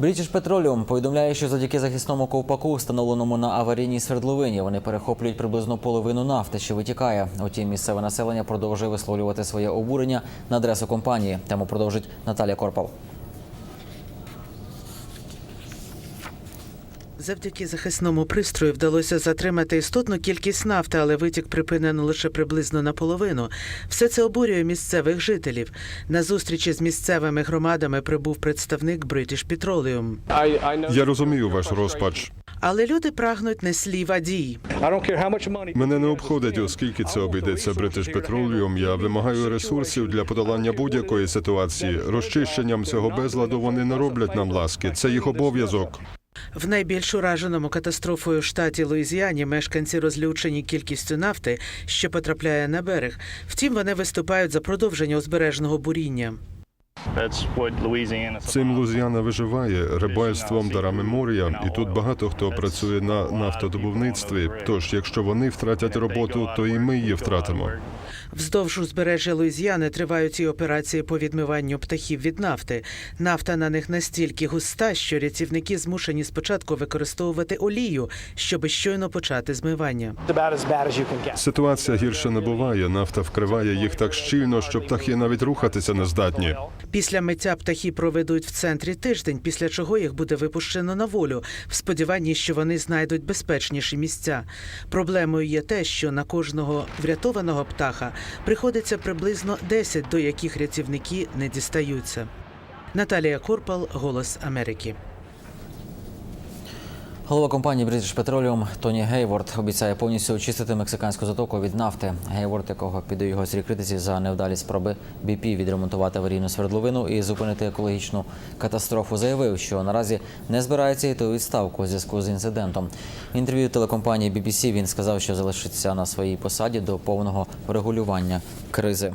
British Petroleum повідомляє, що завдяки захисному ковпаку, встановленому на аварійній свердловині, вони перехоплюють приблизно половину нафти, що витікає. Утім, місцеве населення продовжує висловлювати своє обурення на адресу компанії. Тему продовжить Наталія Корпал. Завдяки захисному пристрою вдалося затримати істотну кількість нафти, але витік припинено лише приблизно наполовину. Все це обурює місцевих жителів. На зустрічі з місцевими громадами прибув представник British Petroleum. Я розумію ваш розпач. Але люди прагнуть не слів, а дій. Мене не обходить, оскільки це обійдеться British Petroleum. Я вимагаю ресурсів для подолання будь-якої ситуації. Розчищенням цього безладу вони не роблять нам ласки. Це їх обов'язок. В найбільш ураженому катастрофою штаті Луїзіані мешканці розлючені кількістю нафти, що потрапляє на берег. Втім, вони виступають за продовження узбережного буріння. Цим Лузіана виживає рибальством, дарами моря, і тут багато хто працює на нафтодобувництві. Тож, якщо вони втратять роботу, то і ми її втратимо. Вздовж узбережжя Луїзіани тривають і операції по відмиванню птахів від нафти. Нафта на них настільки густа, що рятівники змушені спочатку використовувати олію, щоби щойно почати змивання. Ситуація гірше не буває. Нафта вкриває їх так щільно, що птахи навіть рухатися не здатні. Після миття птахи проведуть в центрі тиждень, після чого їх буде випущено на волю, в сподіванні, що вони знайдуть безпечніші місця. Проблемою є те, що на кожного врятованого птаха приходиться приблизно 10, до яких рятівники не дістаються. Наталія Корпал, Голос Америки. Голова компанії British Petroleum Тоні Гейворд обіцяє повністю очистити мексиканську затоку від нафти. Гейворд, якого піде його зрі критиці за невдалі спроби BP відремонтувати аварійну свердловину і зупинити екологічну катастрофу, заявив, що наразі не збирається йти у відставку у зв'язку з інцидентом. В інтерв'ю телекомпанії BBC він сказав, що залишиться на своїй посаді до повного врегулювання кризи.